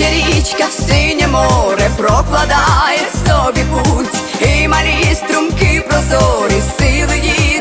тече річка, синє море прокладає в собі путь, і малі струмки прозорі, сили її